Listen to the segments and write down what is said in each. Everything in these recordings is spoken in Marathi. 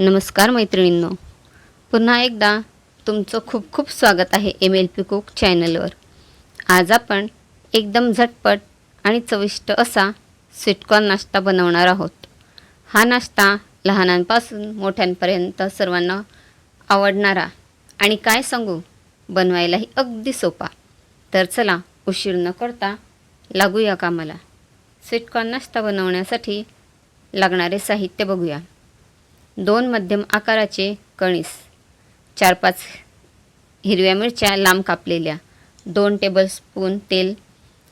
नमस्कार मैत्रिणींनो. पुन्हा एकदा तुमचं खूप खूप स्वागत आहे एम एल पी कुक चॅनलवर आज आपण एकदम झटपट आणि चविष्ट असा स्वीटकॉर्न नाश्ता बनवणार आहोत. हा नाश्ता लहानांपासून मोठ्यांपर्यंत सर्वांना आवडणारा आणि काय सांगू बनवायलाही अगदी सोपा. तर चला उशीर न करता लागूया कामाला. स्वीटकॉर्न नाश्ता बनवण्यासाठी लागणारे साहित्य बघूया. दोन मध्यम आकाराचे कणीस चार पाच हिरव्या मिरच्या लांब कापलेल्या दोन टेबलस्पून तेल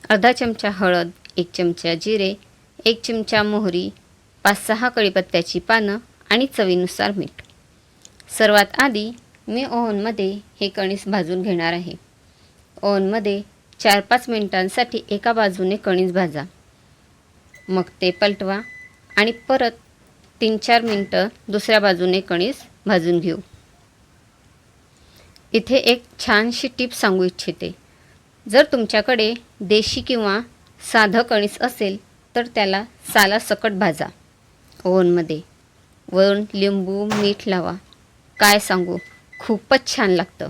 अर्धा चमचा हळद एक चमचा जिरे एक चमचा मोहरी पाच सहा कढीपत्त्याची पानं आणि चवीनुसार मीठ. सर्वात आधी मी ओव्हनमध्ये हे कणीस भाजून घेणार आहे. ओव्हनमध्ये चार पाच मिनिटांसाठी एका बाजूने कणीस भाजा. मग ते पलटवा आणि परत तीन चार मिनटं दुसऱ्या बाजूने कणीस भाजून घेऊ. इथे एक छानशी टीप सांगू इच्छिते. जर तुमच्याकडे देशी किंवा साधं कणीस असेल तर त्याला साला सकट भाजा. ओव्हनमध्ये वरून लिंबू मीठ लावा. काय सांगू? खूपच छान लागतं.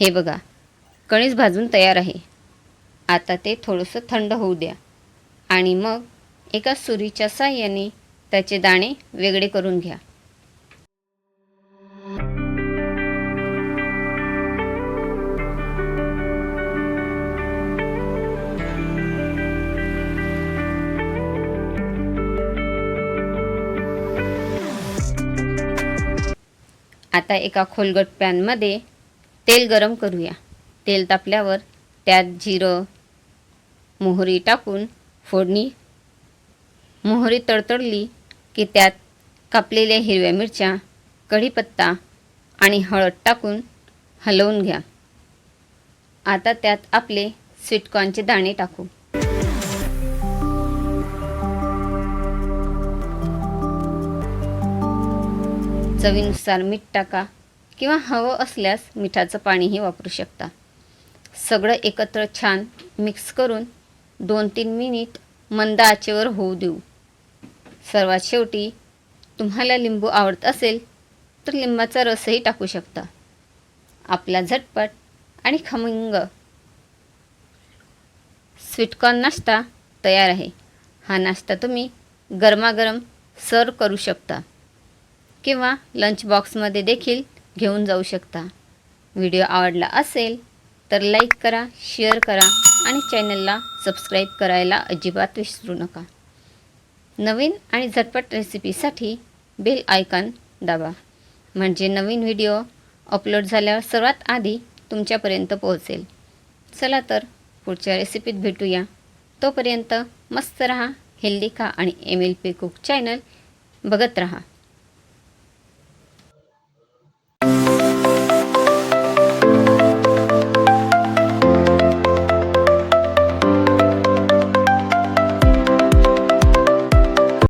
हे बघा कणीस भाजून तयार आहे. आता ते थोडंसं थंड होऊ द्या. आणि मग एका सुरीच्या साह्याने त्याचे दाणे वेगळे करून घ्या. आता एका खोलगट पॅनमध्ये तेल गरम करूया. तेल तापल्यावर त्यात जिरं मोहरी टाकून फोडणी मोहरी तडतडली की त्यात कापलेल्या हिरव्या मिरच्या कढीपत्ता आणि हळद टाकून हलवून घ्या. आता त्यात आपले स्वीटकॉर्नचे दाणे टाकू. चवीनुसार मीठ टाका किंवा हवं असल्यास मिठाचं पाणीही वापरू शकता. सगळं एकत्र छान मिक्स करून दोन तीन मिनिट मंद आचेवर होऊ देऊ. सर्वात शेवटी तुम्हाला लिंबू आवडत असेल तर लिंबाचा रसही टाकू शकता. आपला झटपट आणि खमंग स्वीटकॉर्न नाश्ता तयार आहे. हा नाश्ता तुम्ही गरमागरम सर्व करू शकता किंवा लंच बॉक्समध्ये देखील घेऊन जाऊ शकता. व्हिडिओ आवडला असेल तर लाईक करा शेअर करा आणि चॅनलला सबस्क्राईब करायला अजिबात विसरू नका. नवीन आणि झटपट रेसिपीसाठी बेल आयकॉन दाबा. म्हणजे नवीन व्हिडिओ अपलोड झाल्यावर सर्वात आधी तुमच्यापर्यंत पोहोचेल. चला तर पुढच्या रेसिपीत भेटूया. तोपर्यंत मस्त रहा हेल्दी खा आणि M L P cook channel बघत रहा.